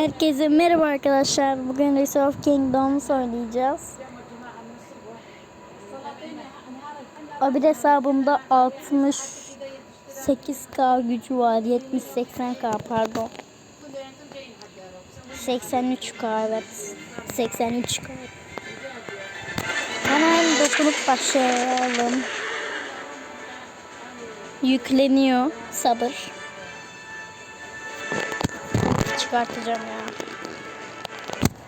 Herkese merhaba arkadaşlar. Bugün Race of Kingdoms oynayacağız. O bir hesabımda 68k gücü var. 70-80k pardon. 83k evet. 83k. Hemen dokunup başlayalım. Yükleniyor. Sabır. Çıkartacağım ya.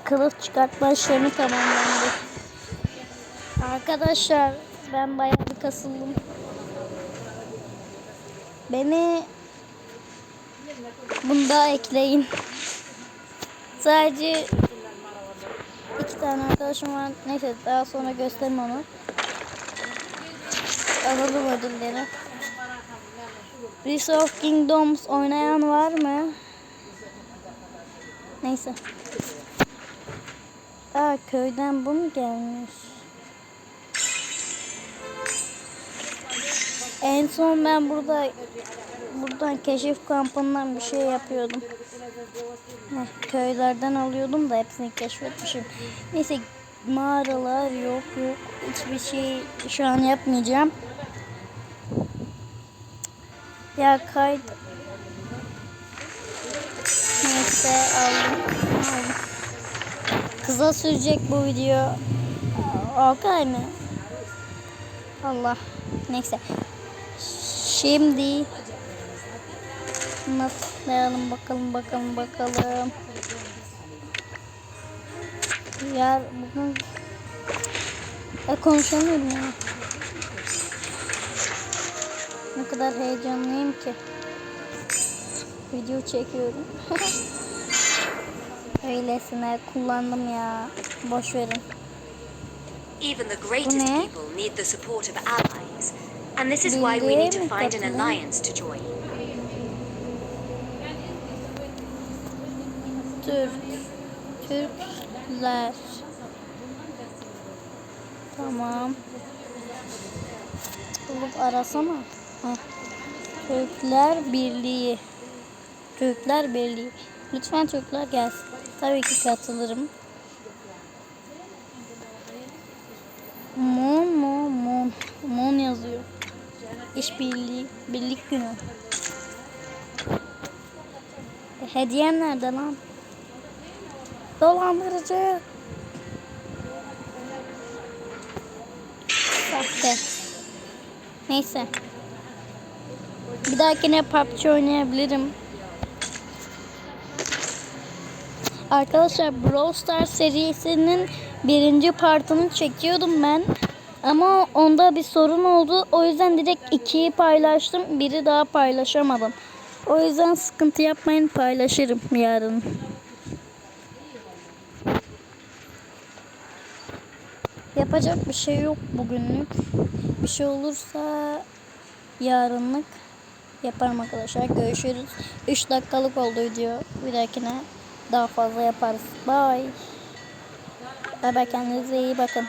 Kılıç çıkartma işlemi tamamlandı. Arkadaşlar ben bayağı bir kasıldım. Beni bunda ekleyin. Sadece iki tane arkadaşım var. Neyse daha sonra gösteririm onu. Alalım ödülleri. Rise of Kingdoms oynayan var mı? Neyse. Aa köyden bu mu gelmiş? En son ben burada buradan keşif kampından bir şey yapıyordum. Heh, köylerden alıyordum da hepsini keşfetmişim. Neyse mağaralar yok yok. Hiçbir şey şu an yapmayacağım. Ya kaydı. Neyse aldım. Kısa sürecek bu video. Okay mı? Allah. Neyse. Şimdi nasıl bakalım bakalım bakalım. Ya bugün e, konuşamıyorum ya. Ne kadar heyecanlıyım ki. Video çekiyorum. Öylesine kullandım ya. Boş verin. Even the greatest people need the support of allies. And this is why we need to find an alliance to join. Türk. Türkler. Tamam. Bulup arasana. Heh. Türkler Birliği. Türkler Birliği. Lütfen Türkler gelsin. Tabii ki katılırım. Mon mon mon. Mon yazıyor. İşbirliği. Birlik günü. E, hediyem nerede lan? Dolandırıcı. Sahte. Neyse. Bir dahakine PUBG oynayabilirim. Arkadaşlar Brawl Stars serisinin birinci partını çekiyordum ben. Ama onda bir sorun oldu. O yüzden direkt ikiyi paylaştım. Biri daha paylaşamadım. O yüzden sıkıntı yapmayın paylaşırım yarın. Yapacak bir şey yok bugünlük. Bir şey olursa yarınlık yaparım arkadaşlar. Görüşürüz. 3 dakikalık oldu video. Bir dahakine daha fazla yaparız. Bye. Bye kendinize iyi bakın.